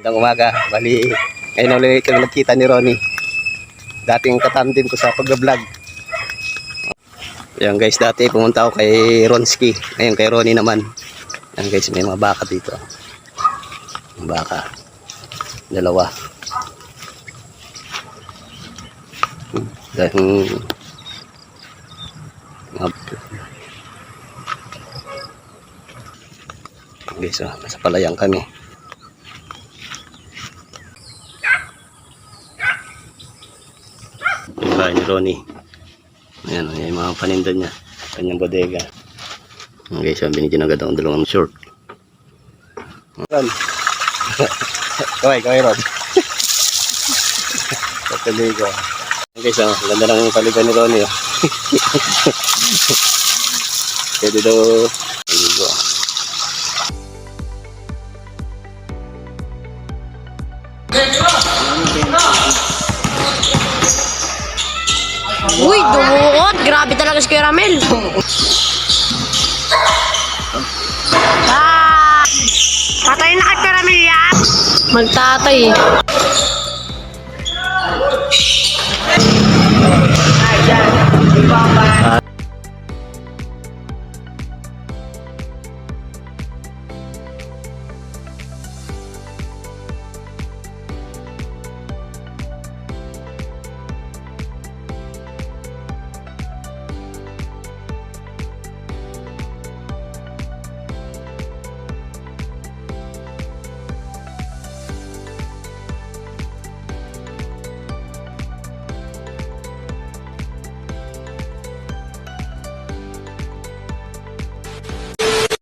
Magandang umaga. Bali, ngayon ulit kami nagkita ni Ronnie. Dating katandim ko sa pag-vlog. Yan guys, dati pumunta ako kay Ronski. Ngayon kay Ronnie naman. Yan guys, may mga baka dito. Baka. Dalawa. Dahil mga guys, oh, nasa palayang kami. Bahay ni Ronnie. Ayan, oh, yung mga paninda niya. Kanyang bodega. Okay, so binigyan agad akong dalawang short. Ron. kaway, kaway Ron. Patuloy ko. Okay, so ganda ng paligan ni Ronnie. Oh. Pwede daw Magtatay.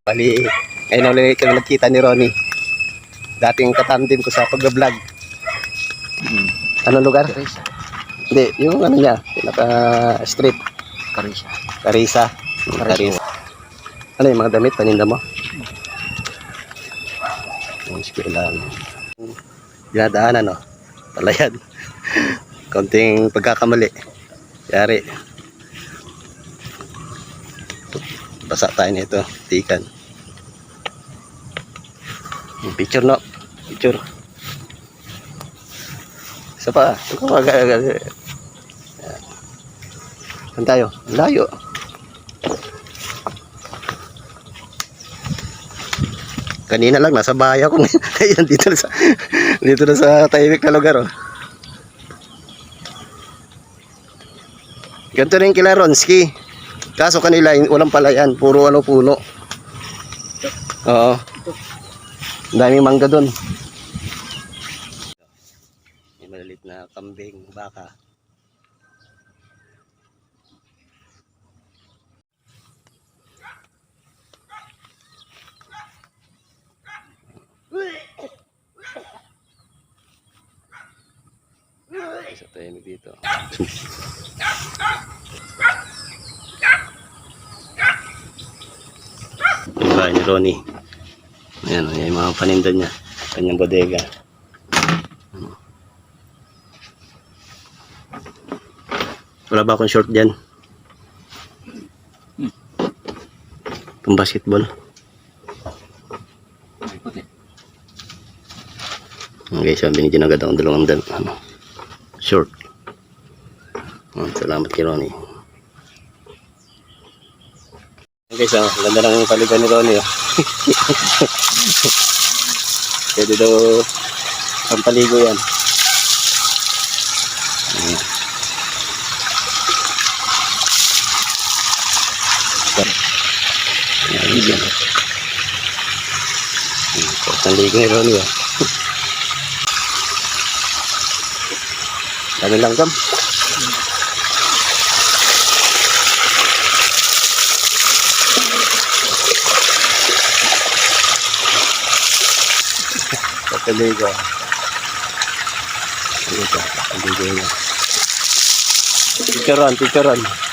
Bali, ngayon ulit kami nagkita ni Ronnie. Dating katandim ko sa pag-vlog. Anong lugar? Karisa. Hindi, yung ano niya, pinaka street, Karisa. Karisa. Karisa. Ano yung mga damit, paninda mo? Yung eskwelahan. Dinadaanan, no? Palayan. Konting pagkakamali. Yari. Basa tayo nito. Tikan. Picture, no? Picture. Isa pa. Ka mag- Saan tayo? Layo. Kanina lang nasa bahay ako. Ayan dito na sa dito na sa tahimik na lugar oh. Ganito rin kila Ronski. Kaso kanila walang palayan, puro ano puno. Oo. Daming mangga doon. May malilit na kambing, baka. Isa tahimik dito. Ni Ronnie. Ayan, ayan yung mga paninda niya. Kanyang bodega. Wala ba akong short dyan? Pang basketball. Okay, so binigyan agad akong dalawang dal ano, short. Salamat kay Ronnie. Okay, so ganda ng palitan ni Ronnie. Oh. Pwede daw pampaligo yan. Ayan. Ayan, yan. Ang ligo ni Ronnie. Oh. Dami lang kam. Pagkaligo. Pagkaligo niya. Picturean, picturean.